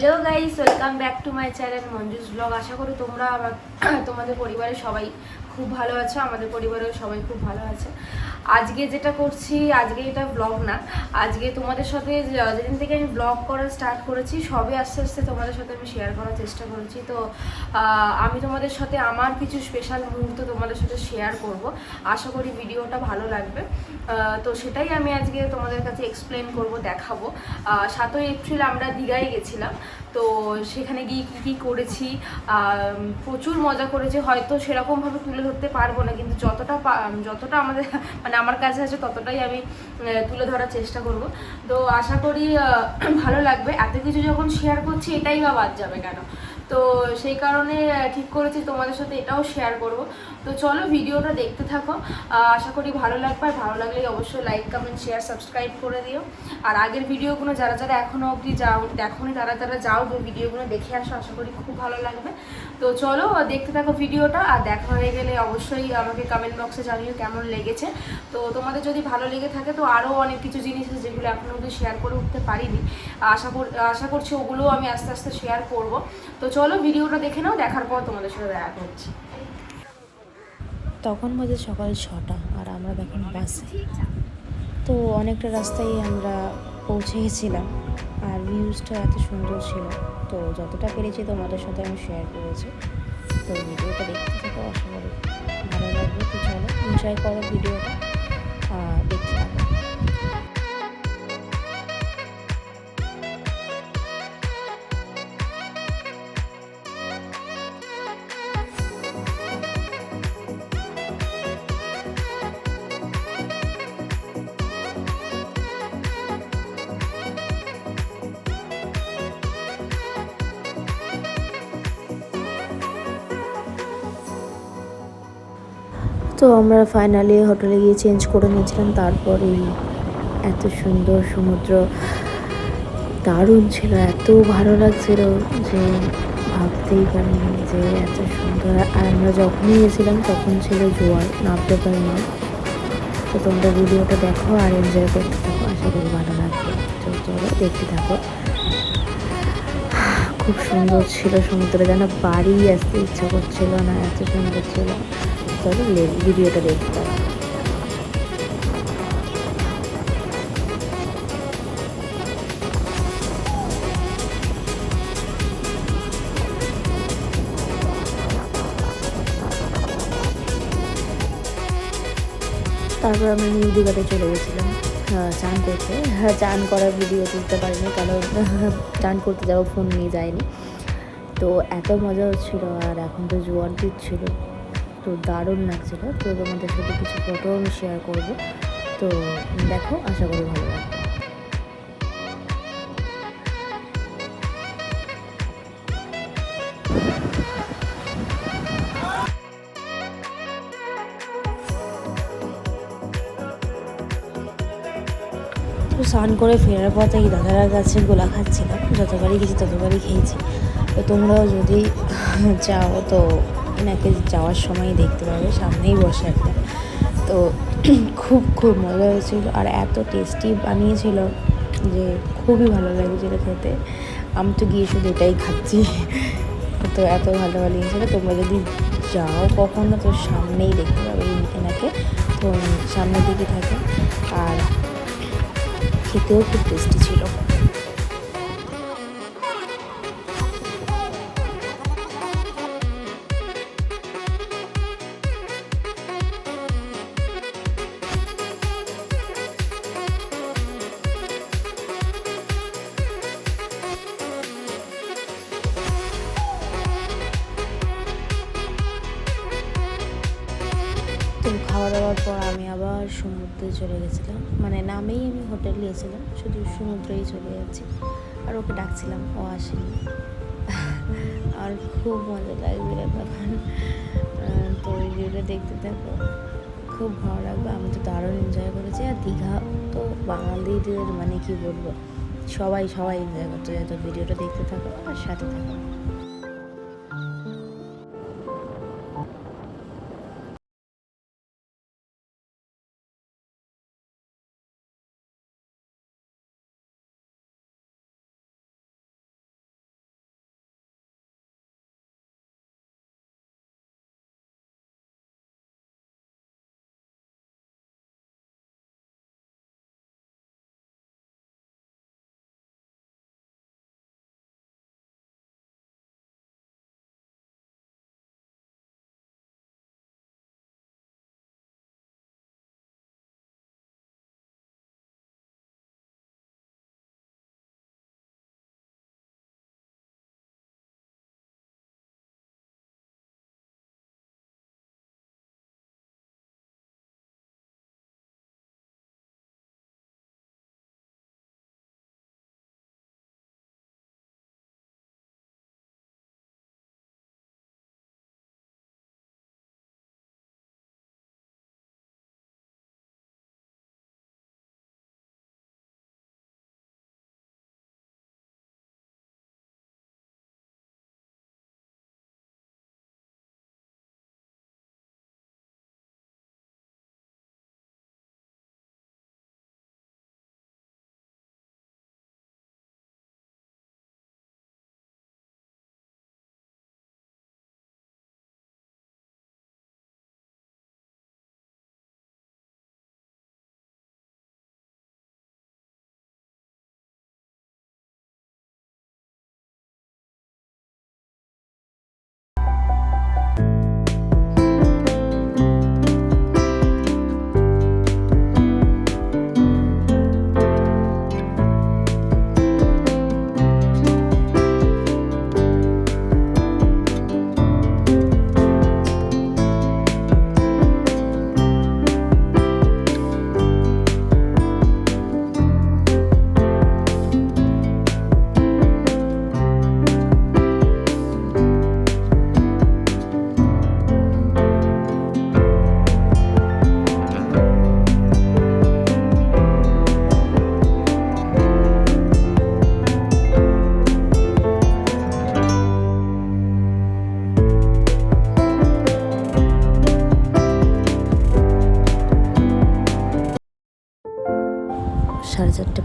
Hello guys welcome back to my channel Manju's blog আশা করি তোমরা আমার তোমাদের পরিবারের সবাই খুব ভালো আছো, আমাদের পরিবারের সবাই খুব ভালো আছে। আজকে যেটা করছি, আজকে এটা ব্লগ না, আজকে তোমাদের সাথে যেদিন থেকে আমি ব্লগ করা স্টার্ট করেছি সবে আস্তে আস্তে তোমাদের সাথে আমি শেয়ার করার চেষ্টা করেছি। তো আমি তোমাদের সাথে আমার কিছু স্পেশাল মুহূর্ত তোমাদের সাথে শেয়ার করব। আশা করি ভিডিওটা ভালো লাগবে। তো সেটাই আমি আজকে তোমাদের কাছে এক্সপ্লেন করব, দেখাবো। সাতই এপ্রিল আমরা দীঘায় গেছিলাম। তো সেখানে গিয়ে কী কী করেছি প্রচুর মজা করেছি। হয়তো সেরকমভাবে তুলে ধরতে পারব না, কিন্তু যতটা যতটা আমাদের মানে আমার কাছে আছে ততটাই আমি তুলে ধরার চেষ্টা করব। তো আশা করি ভালো লাগবে। এত কিছু যখন শেয়ার করছি, এটাই বা বাদ যাবে কেন? তো সেই কারণে ঠিক করেছি, তোমাদের সাথে এটাও শেয়ার করব। তো চলো ভিডিওটা দেখতে থাকো। আশা করি ভালো লাগবে। আর ভালো লাগলে অবশ্যই লাইক কমেন্ট শেয়ার সাবস্ক্রাইব করে দিও। আর আগের ভিডিওগুলো যারা যারা এখনও অবধি যাও দেখোনি তারা তারা যাও ভিডিওগুলো দেখে আসো। আশা করি খুব ভালো লাগবে। তো চলো দেখতে থাকো ভিডিওটা। আর দেখা হয়ে গেলে অবশ্যই আমাকে কমেন্ট বক্সে জানিও কেমন লেগেছে। তো তোমাদের যদি ভালো লেগে থাকে, তো আরও অনেক কিছু জিনিস আছে যেগুলো এখনও অবধি শেয়ার করে উঠতে পারিনি। আশা কর, আশা করছি ওগুলোও আমি আস্তে আস্তে শেয়ার করব। তো চলো ভিডিওটা দেখে নাও, দেখার পর তোমাদের সাথে দেখা করছি। তখন বাজে সকাল ছটা আর আমরা তখন বাসে। তো অনেকটা রাস্তায় আমরা পৌঁছে গেছিলাম আর ভিউজটা এত সুন্দর ছিল। তো যতটা পেরেছি তোমাদের সাথে আমি শেয়ার করেছি। তো ভিডিওটা দেখতে থাকো, আশা করি ভালো লাগবে। তো চলো এনজয় করো ভিডিওটা। তো আমরা ফাইনালি হোটেলে গিয়ে চেঞ্জ করে নিয়েছিলাম, তারপরেই এত সুন্দর সমুদ্র। দারুণ ছিল, এত ভালো লাগছিল যে ভাবতেই পারিনি যে এত সুন্দর। আর আমরা যখনই গেছিলাম তখন ছিল জোয়ার, নামতে পারিনি। তো তোমরা ভিডিওটা দেখো আর এনজয় করতে থাকো, আশা করি ভালো লাগবে। তো চলো, দেখতে থাকো। খুব সুন্দর ছিল সমুদ্রে, যেন বাড়ি আসতে ইচ্ছা করছিল না, এত সুন্দর ছিল। লে- ভিডিওটা দেখতে তারপর আমরা নিউ দীঘাতে চলে গেছিলাম। হ্যাঁ, চান করতে। হ্যাঁ চান করার ভিডিও তুলতে পারিনি কারণ চান করতে যাওয়া ফোন নিয়ে যায়নি তো এত মজা হচ্ছিল আর এখন তো জোয়ার দিচ্ছিল তো দারুণ লাগছিল। তো তোমাদের সাথে কিছু ফটো আমি শেয়ার করব। তো দেখো, আশা করি ভালো লাগবে। স্নান করে ফেরার পথে এই দাদার কাছে গোলা খাচ্ছিলাম যতবারই গেছি ততবারই খেয়েছি। তো তোমরাও যদি চাও তো এনাকে যাওয়ার সময় দেখতে পাবে, সামনেই বসে একটা। তো খুব খুব মজা হয়েছিল আর এত টেস্টি বানিয়েছিল যে খুবই ভালো লাগছিল খেতে। আমি তো গিয়ে শুধু এটাই খাচ্ছি। তো এত ভালো বানিয়েছিল। তোমরা যদি যাও কখনো, তো সামনেই দেখতে পাবে এনাকে। তো সামনের দিকে থাকে। আর খেতেও খুব টেস্টি ছিল। তো খাওয়া দাওয়ার পর আমি আবার সমুদ্রে চলে গেছিলাম। মানে নামেই আমি হোটেল গিয়েছিলাম শুধু সমুদ্রেই চলে যাচ্ছি। আর ওকে ডাকছিলাম, ও আসেনি। আর খুব মজা লাগছিল তখন তো ওই ভিডিওটা দেখতে থাকো। খুব ভালো লাগবে, আমি তো দারুণ এনজয় করেছি। আর দীঘা তো বাঙালিদের মানে কি বলব? সবাই সবাই এনজয় করতে যায় তো ভিডিওটা দেখতে থাকো আর সাথে থাকো।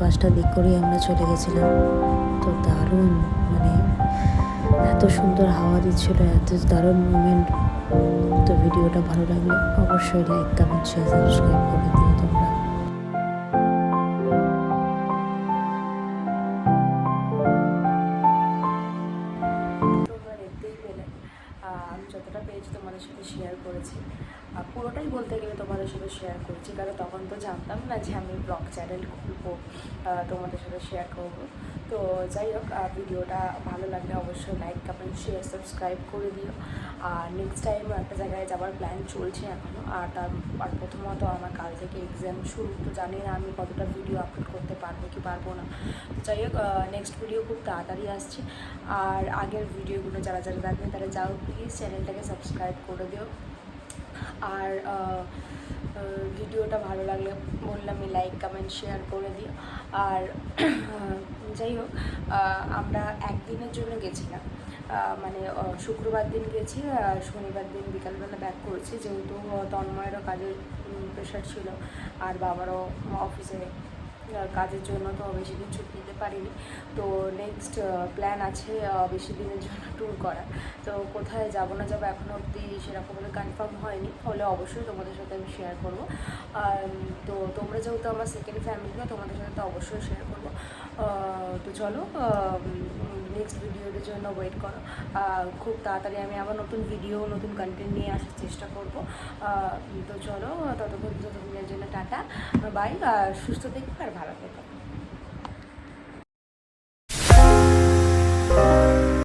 পাঁচটার দিক করেই আমরা চলে গেছিলাম। তো দারুণ মানে এত সুন্দর হাওয়া দিচ্ছিল, এত দারুণ মুমেন্ট তো ভিডিওটা ভালো লাগলে অবশ্যই লাইক কমেন্ট শেয়ার সাবস্ক্রাইব করে দিও তোমরা। আমি যতটা পেয়েছি তোমাদের সাথে শেয়ার করেছি। পুরোটাই বলতে গেলে তোমাদের সাথে শেয়ার করছি, কারণ তখন তো জানতাম না যে আমি ব্লগ চ্যানেল খুলবো তোমাদের সাথে শেয়ার করব। তো যাই হোক ভিডিওটা ভালো লাগলে অবশ্যই লাইক কমেন্ট শেয়ার সাবস্ক্রাইব করে দিও। আর নেক্সট টাইম একটা জায়গায় যাওয়ার প্ল্যান চলছে এখনও আর তার, আর প্রথমত আমার কাল থেকে এক্সাম শুরু, তো জানি না আমি কতটা ভিডিও আপলোড করতে পারব কি পারব না। তো যাই হোক নেক্সট ভিডিও খুব তাড়াতাড়ি আসছে। আর আগের ভিডিওগুলো যারা যারা দেখবে তারা যাও প্লিজ চ্যানেলটাকে সাবস্ক্রাইব করে দিও। আর ভিডিওটা ভালো লাগলে বললামই লাইক কমেন্ট শেয়ার করে দিই আর যাই হোক আমরা একদিনের জন্য গেছিলাম। মানে শুক্রবার দিন গেছি শনিবার দিন বিকালবেলা ব্যাক করেছি। যেহেতু তন্ময়েরও কাজের প্রেশার ছিল, আর বাবারও অফিসে কাজের জন্য তো বেশি দিন ছুটি নিতে পারিনি। তো নেক্সট প্ল্যান আছে বেশি দিনের জন্য ট্যুর করা তো কোথায় যাব না যাব এখন অবধি সেরকমভাবে কনফার্ম হয়নি। হলে অবশ্যই তোমাদের সাথে আমি শেয়ার করব। তো তোমরা যেহেতু আমার সেকেন্ড ফ্যামিলি তোমাদের সাথে তো অবশ্যই শেয়ার করব। তো চলো নেক্সট ভিডিওর জন্য ওয়েট করো। খুব তাড়াতাড়ি আমি আবার নতুন ভিডিও নতুন কন্টেন্ট নিয়ে আসার চেষ্টা করব। তো চলো, ততক্ষণ, ততক্ষণের জন্য টাটা বাই সুস্থ থেকো আর ভালো থেকো।